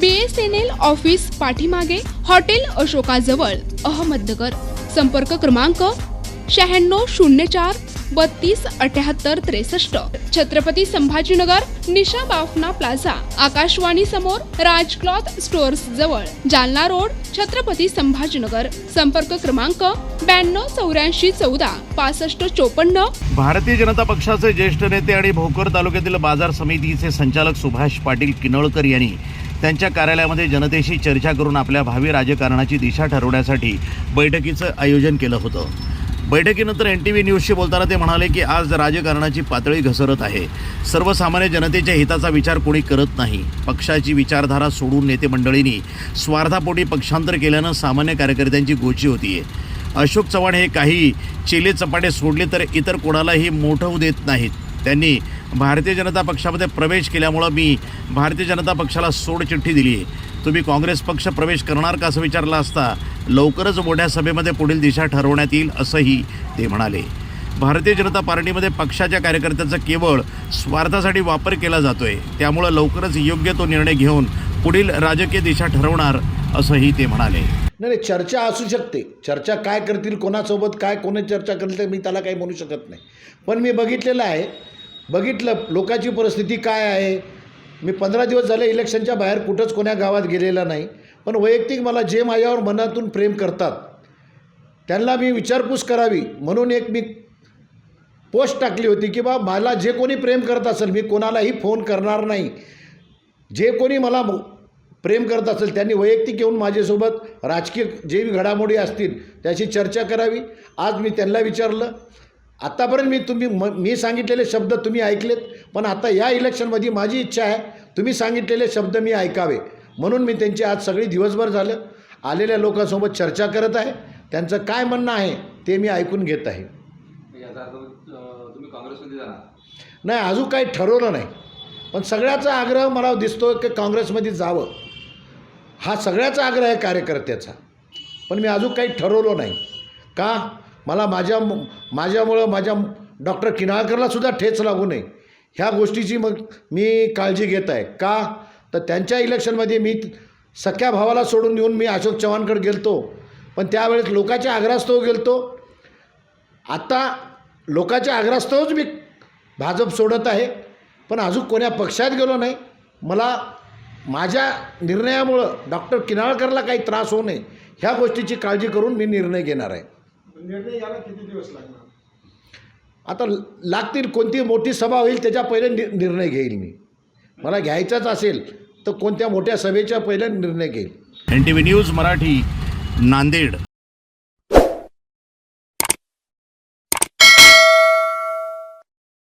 B S N L office पाठीमागे hotel अशोकाजवळ अहमदनगर. संपर्क क्रमांक शहाण्णव शून्य चार बत्तीस अठ्याहत्तर त्रेसष्ट. छत्रपती संभाजीनगर निशा बाफना प्लाझा आकाशवाणी समोर राज क्लॉथ स्टोअर्स जवळ जालना रोड छत्रपती संभाजीनगर. संपर्क क्रमांक ब्याण्णव चौऱ्याऐंशी चौदा पासष्ट चोपन्न. भारतीय जनता पक्षाचे ज्येष्ठ नेते आणि भोकर तालुक्यातील बाजार समितीचे संचालक सुभाष पाटील किनळकर यांनी त्यांच्या कार्यालयामध्ये जनतेशी चर्चा करून आपल्या भावी राजकारणाची दिशा ठरवण्यासाठी बैठकीचं आयोजन केलं होतं. बैठकीनंतर एन टी व्ही न्यूजशी बोलताना ते म्हणाले की आज राजकारणाची पातळी घसरत आहे. सर्वसामान्य जनतेच्या हिताचा विचार कोणी करत नाही. पक्षाची विचारधारा सोडून नेते मंडळींनी स्वार्थापोटी पक्षांतर केल्यानं सामान्य कार्यकर्त्यांची गोची होतीये. अशोक चव्हाण हे काही चेले चपाटे सोडले तर इतर कोणालाही मोठं देत नाहीत. त्यांनी भारतीय जनता पक्षामध्ये प्रवेश केल्यामुळं मी भारतीय जनता पक्षाला सोडचिठ्ठी दिली आहे. तुम्ही काँग्रेस पक्ष प्रवेश करणार का असं विचारलं असता लवकरच मोठ्या सभेमध्ये पुढील दिशा ठरवण्यात येईल असंही ते म्हणाले. भारतीय जनता पार्टीमध्ये पक्षाच्या कार्यकर्त्यांचा केवळ स्वार्थासाठी वापर केला जातोय. त्यामुळं लवकरच योग्य तो निर्णय घेऊन पुढील राजकीय दिशा ठरवणार असंही ते म्हणाले. नाही नाही चर्चा असू शकते. चर्चा काय करतील कोणासोबत काय कोणी चर्चा करतील मी त्याला काही म्हणू शकत नाही. पण मी बघितलेलं आहे बघितलं लोकांची परिस्थिती काय आहे? मी पंधरा दिवस झाले इलेक्शनच्या बाहेर कुठंच कोण्या गावात गेलेला नाही. पण वैयक्तिक मला जे माझ्यावर मनातून प्रेम करतात त्यांना मी विचारपूस करावी. म्हणून एक मी पोस्ट टाकली होती की बा मला जे कोणी प्रेम करत असेल मी कोणालाही फोन करणार नाही. जे कोणी मला प्रेम करत असेल त्यांनी वैयक्तिक येऊन माझ्यासोबत राजकीय जे घडामोडी असतील त्याची चर्चा करावी. आज मी त्यांना विचारलं आत्तापर्यंत मी तुम्ही म मी सांगितलेले शब्द तुम्ही ऐकलेत पण आता या इलेक्शनमध्ये माझी इच्छा आहे तुम्ही सांगितलेले शब्द मी ऐकावे. म्हणून मी त्यांची आज सगळी दिवसभर झालं आलेल्या लोकांसोबत चर्चा करत आहे. त्यांचं काय म्हणणं आहे ते मी ऐकून घेत आहे. जाणार. नाही अजून काही ठरवलं नाही. पण सगळ्याचा आग्रह मला दिसतो की काँग्रेसमध्ये जावं. हा सगळ्याचा आग्रह आहे कार्यकर्त्याचा. पण मी अजून काही ठरवलं नाही. का? मला माझ्या माझ्यामुळं माझ्या डॉक्टर किनाळकरला सुद्धा ठेच लागू नये. ह्या गोष्टीची मग मी काळजी घेत आहे. का? तर त्यांच्या इलेक्शनमध्ये मी सख्या भावाला सोडून येऊन मी अशोक चव्हाणकडे गेलतो. पण त्यावेळेस लोकाच्या आग्रास्तव गेलतो. आता लोकाच्या आग्रास्तवच मी भाजप सोडत आहे. पण अजून कोण्या पक्षात गेलो नाही. मला माझ्या निर्णयामुळं डॉक्टर किनाळकरला काही त्रास होऊ नये. ह्या गोष्टीची काळजी करून मी निर्णय घेणार आहे. निर्णय यायला किती दिवस लागणार? आता लागतील कोणती मोठी सभा होईल त्याच्या पहिले नि निर्णय घेईल मी. मला घ्यायचाच असेल तर कोणत्या मोठ्या सभेच्या पहिले निर्णय घेईल. N T V news Marathi Nanded.